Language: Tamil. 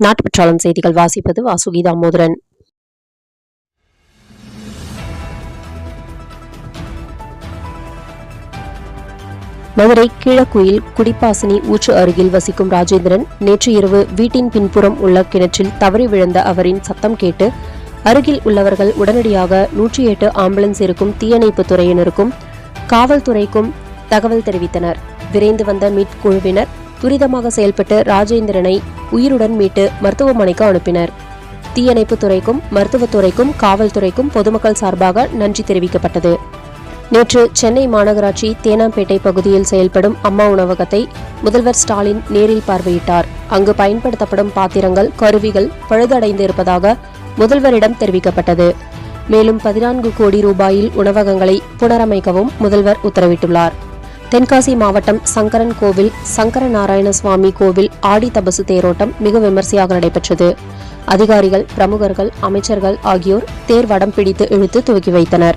நாட்டுப்பற்றாளம் செய்திகள் வாசிப்பது வாசுகி தாமோதரன் மதுரை கீழக்குயில் குடிப்பாசினி ஊற்று அருகில் வசிக்கும் ராஜேந்திரன் நேற்று இரவு வீட்டின் பின்புறம் உள்ள கிணற்றில் தவறி விழுந்த அவரின் சத்தம் கேட்டு அருகில் உள்ளவர்கள் உடனடியாக நூற்றி எட்டு ஆம்புலன்ஸ் இருக்கும் தீயணைப்பு துறையினருக்கும் காவல்துறைக்கும் தகவல் தெரிவித்தனர். விரைந்து வந்த மீட்குழுவினர் துரிதமாக செயல்பட்டு ராஜேந்திரனை உயிருடன் மீட்டு மருத்துவமனைக்கு அனுப்பினர். தீயணைப்பு துறைக்கும் மருத்துவத்துறைக்கும் காவல்துறைக்கும் பொதுமக்கள் சார்பாக நன்றி தெரிவிக்கப்பட்டது. நேற்று சென்னை மாநகராட்சி தேனாம்பேட்டை பகுதியில் செயல்படும் அம்மா உணவகத்தை முதல்வர் ஸ்டாலின் நேரில் பார்வையிட்டார். அங்கு பயன்படுத்தப்படும் பாத்திரங்கள் கருவிகள் பழுதடைந்து இருப்பதாக முதல்வரிடம் தெரிவிக்கப்பட்டது. மேலும் பதினான்கு கோடி ரூபாயில் உணவகங்களை புனரமைக்கவும் முதல்வர் உத்தரவிட்டுள்ளார். தென்காசி மாவட்டம் சங்கரன் கோவில் சங்கர நாராயண சுவாமி கோவில் ஆடி தபசு தேரோட்டம் மிக விமர்சையாக நடைபெற்றது. அதிகாரிகள் பிரமுகர்கள் அமைச்சர்கள் ஆகியோர் தேர் வடம் பிடித்து இழுத்து துவக்கி வைத்தனர்.